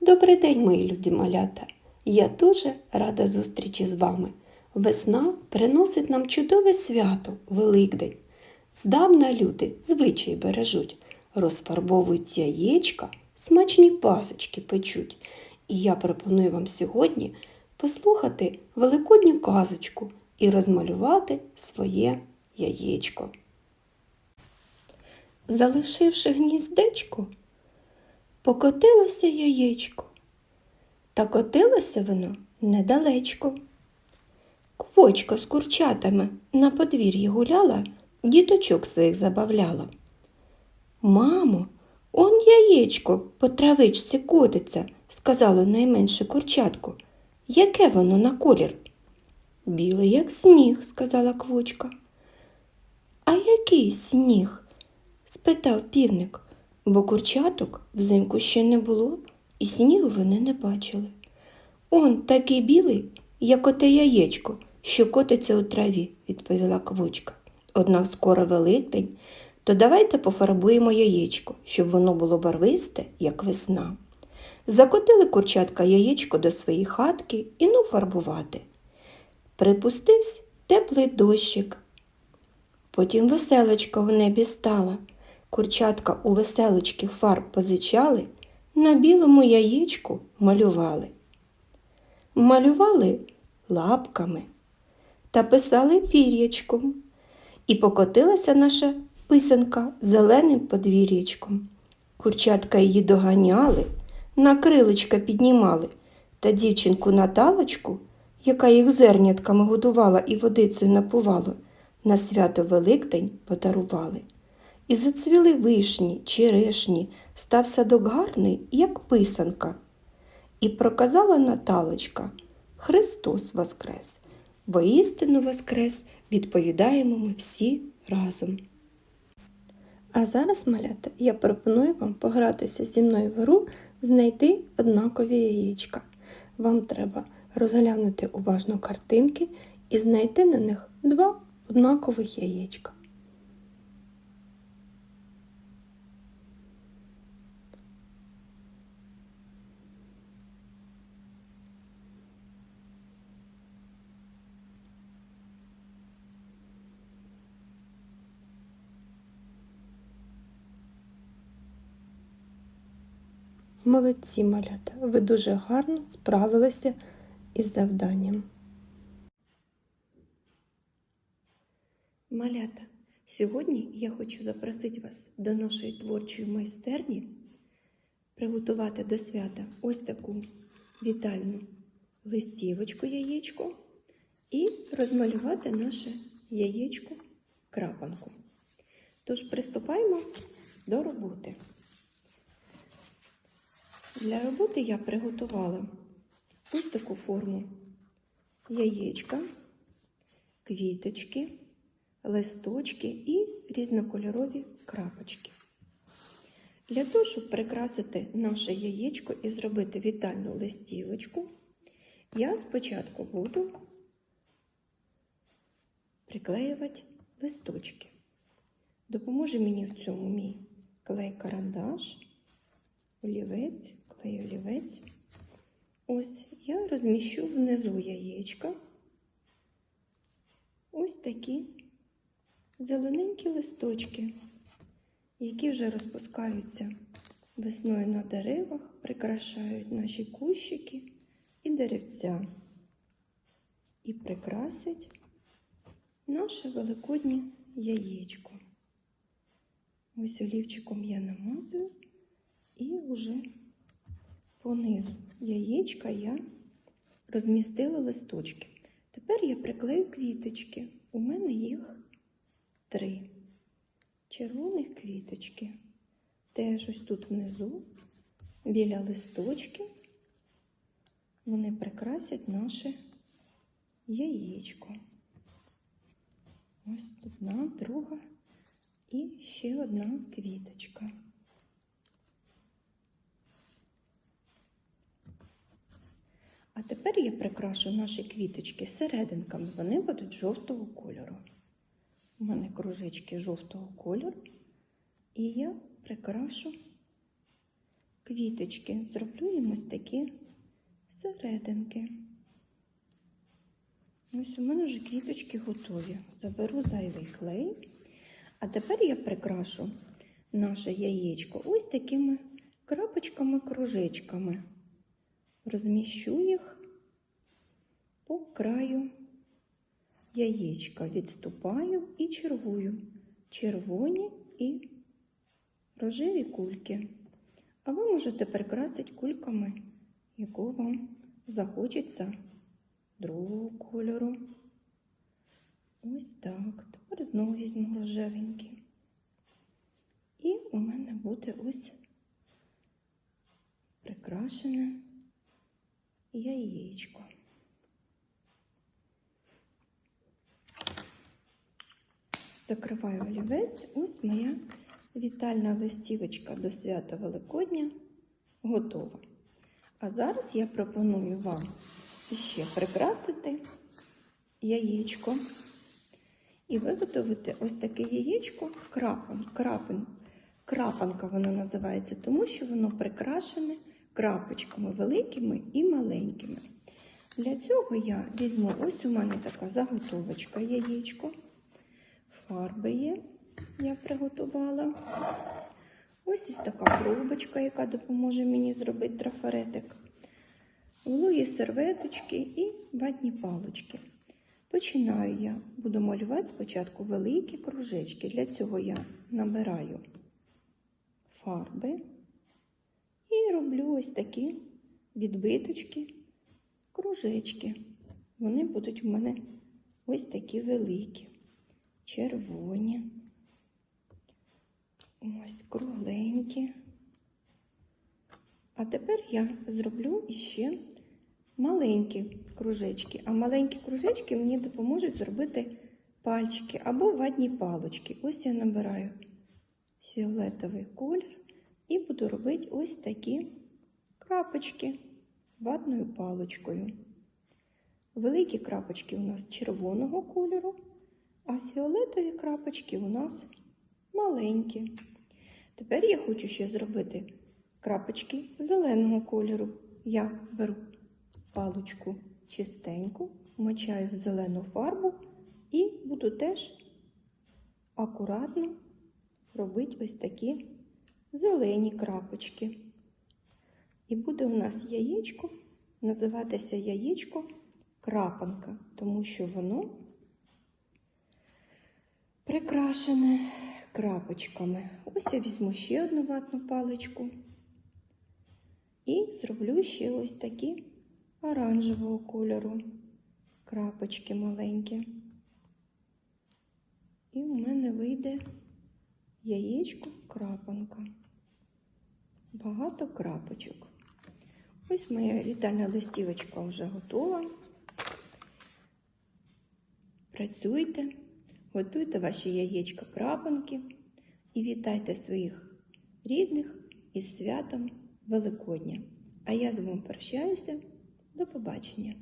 Добрий день, мої люди малята! Я дуже рада зустрічі з вами. Весна приносить нам чудове свято Великдень. Здавна люди звичай бережуть, розфарбовують яєчка, смачні пасочки печуть. І я пропоную вам сьогодні послухати великодню казочку і розмалювати своє яєчко. Залишивши гніздечко, покотилося яєчко. Та котилося воно недалечко. Квочка з курчатами на подвір'ї гуляла, діточок своїх забавляла. Мамо, он яєчко по травичці котиться, сказало найменше курчатко. Яке воно на колір? Біле, як сніг, сказала квочка. А який сніг? спитав півник, бо курчаток взимку ще не було, і снігу вони не бачили. Он такий білий, як оте яєчко, що котиться у траві, відповіла квочка. Однак скоро Великдень, то давайте пофарбуємо яєчко, щоб воно було барвисте, як весна. Закотили курчатка яєчко до своєї хатки і ну фарбувати. Припустився теплий дощик. Потім веселочка в небі стала. Курчатка у веселочки фарб позичали, на білому яєчку малювали. Малювали лапками та писали пір'ячком. І покотилася наша писанка зеленим подвір'ячком. Курчатка її доганяли, на крилечка піднімали, та дівчинку Наталочку, яка їх зернятками годувала і водицею напувала, на свято Великдень подарували. І зацвіли вишні, черешні, став садок гарний, як писанка. І проказала Наталочка Христос Воскрес, бо істину Воскрес відповідаємо ми всі разом. А зараз, малята, я пропоную вам погратися зі мною в гру знайти однакові яєчка. Вам треба розглянути уважно картинки і знайти на них два однакових яєчка. Молодці малята, ви дуже гарно справилися із завданням. Малята, сьогодні я хочу запросити вас до нашої творчої майстерні приготувати до свята ось таку вітальну листівочку яєчко і розмалювати наше яєчко крапанку. Тож приступаємо до роботи. Для роботи я приготувала ось таку форму яєчка, квіточки, листочки і різнокольорові крапочки. Для того, щоб прикрасити наше яєчко і зробити вітальну листівочку, я спочатку буду приклеювати листочки. Допоможе мені в цьому мій клей-карандаш, олівець, клей олівець. Ось я розміщу внизу яєчка ось такі зелененькі листочки, які вже розпускаються весною на деревах, прикрашають наші кущики і деревця. І прикрасять наше великоднє яєчко. Ось олівчиком я намазую і вже понизу яєчка я розмістила листочки. Тепер я приклею квіточки. У мене їх три червоних квіточки. Теж ось тут внизу, біля листочки, вони прикрасять наше яєчко. Ось одна, друга і ще одна квіточка. А тепер я прикрашу наші квіточки серединками, вони будуть жовтого кольору. У мене кружечки жовтого кольору, і я прикрашу квіточки. Зроблю їм ось такі серединки. Ось у мене вже квіточки готові. Заберу зайвий клей. А тепер я прикрашу наше яєчко ось такими крапочками-кружечками. Розміщу їх по краю яєчка. Відступаю і чергую. Червоні і рожеві кульки. А ви можете прикрасити кульками, якого вам захочеться другого кольору. Ось так. Тепер знову візьму рожевенький. І у мене буде ось прикрашене яєчко. Закриваю олівець. Ось моя вітальна листівочка до свята Великодня готова. А зараз я пропоную вам ще прикрасити яєчко і виготовити ось таке яєчко крапан, крапан, крапанка воно називається, тому що воно прикрашене крапочками великими і маленькими. Для цього я візьму ось у мене така заготовочка яєчко. Фарби є, я приготувала. Ось ось така пробочка, яка допоможе мені зробити трафаретик. Вологі серветочки і ватні палочки. Починаю я, буду малювати спочатку великі кружечки. Для цього я набираю фарби і роблю ось такі відбиточки, кружечки. Вони будуть у мене ось такі великі, червоні, ось кругленькі. А тепер я зроблю іще маленькі кружечки. А маленькі кружечки мені допоможуть зробити пальчики або ватні палочки. Ось я набираю фіолетовий колір і буду робити ось такі крапочки ватною палочкою. Великі крапочки у нас червоного кольору, а фіолетові крапочки у нас маленькі. Тепер я хочу ще зробити крапочки зеленого кольору. Я беру паличку чистеньку, мочаю в зелену фарбу і буду теж акуратно робити ось такі зелені крапочки. І буде у нас яєчко називатися яєчко крапанка, тому що воно прикрашене крапочками. Ось я візьму ще одну ватну паличку і зроблю ще ось такі оранжевого кольору крапочки маленькі. І в мене вийде яєчко крапанка. Багато крапочок. Ось моя вітальна листівочка вже готова. Працюйте, готуйте ваші яєчка крапанки і вітайте своїх рідних із святом Великодня. А я з вами прощаюся. До побачення!